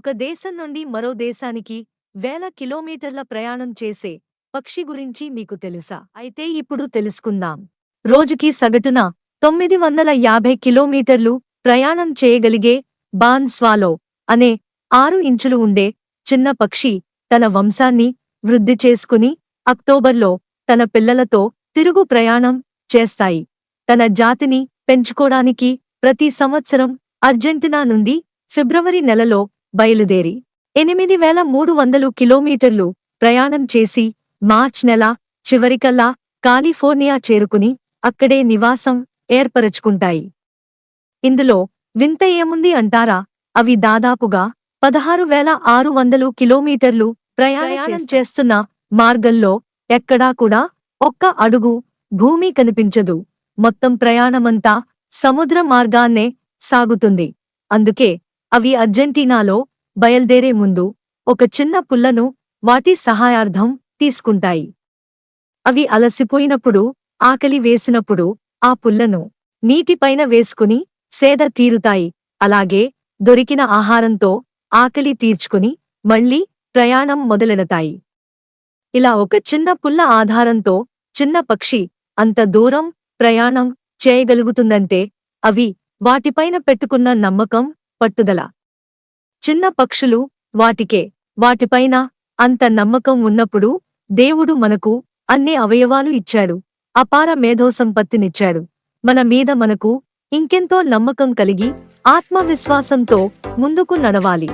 ఒక దేశం నుండి మరో దేశానికి వేల కిలోమీటర్ల ప్రయాణం చేసే పక్షి గురించి మీకు తెలుసా? అయితే ఇప్పుడు తెలుసుకుందాం. రోజుకి సగటున తొమ్మిది వందల యాభై కిలోమీటర్లు ప్రయాణం చేయగలిగే బాన్ స్వాలో అనే ఆరు ఇంచులు ఉండే చిన్న పక్షి తన వంశాన్ని వృద్ధి చేసుకుని అక్టోబర్లో తన పిల్లలతో తిరుగు ప్రయాణం చేస్తాయి. తన జాతిని పెంచుకోడానికి ప్రతి సంవత్సరం అర్జెంటీనా నుండి ఫిబ్రవరి నెలలో బయలుదేరి. ఎనిమిది వేల మూడు వందలు కిలోమీటర్లు ప్రయాణం చేసి మార్చ్ నెల చివరికల్లా కాలిఫోర్నియా చేరుకుని అక్కడే నివాసం ఏర్పరచుకుంటాయి. ఇందులో వింత ఏముంది అంటారా? అవి దాదాపుగా పదహారు వేల ఆరు వందలు కిలోమీటర్లు ప్రయాణం చేస్తున్న మార్గంలో ఎక్కడా కూడా ఒక్క అడుగు భూమి కనిపించదు. మొత్తం ప్రయాణమంతా సముద్ర మార్గాన్నే సాగుతుంది. అందుకే అవి అర్జెంటీనాలో బయల్దేరే ముందు ఒక చిన్న పుల్లను వాటి సహాయార్థం తీసుకుంటాయి. అవి అలసిపోయినప్పుడు ఆకలి వేసినప్పుడు ఆ పుల్లను నీటిపైన వేసుకుని సేద తీరుతాయి. అలాగే దొరికిన ఆహారంతో ఆకలి తీర్చుకుని మళ్ళీ ప్రయాణం మొదలెడతాయి. ఇలా ఒక చిన్న పుల్ల ఆధారంతో చిన్న పక్షి అంత దూరం ప్రయాణం చేయగలుగుతుందంటే అవి వాటిపైన పెట్టుకున్న నమ్మకం పట్టుదల. చిన్న పక్షులు వాటికే వాటిపైన అంత నమ్మకం ఉన్నప్పుడు దేవుడు మనకు అన్ని అవయవాలు ఇచ్చాడు. అపార మేధోసంపత్తినిచ్చాడు. మన మీద మనకు ఇంకెంతో నమ్మకం కలిగి ఆత్మవిశ్వాసంతో ముందుకు నడవాలి.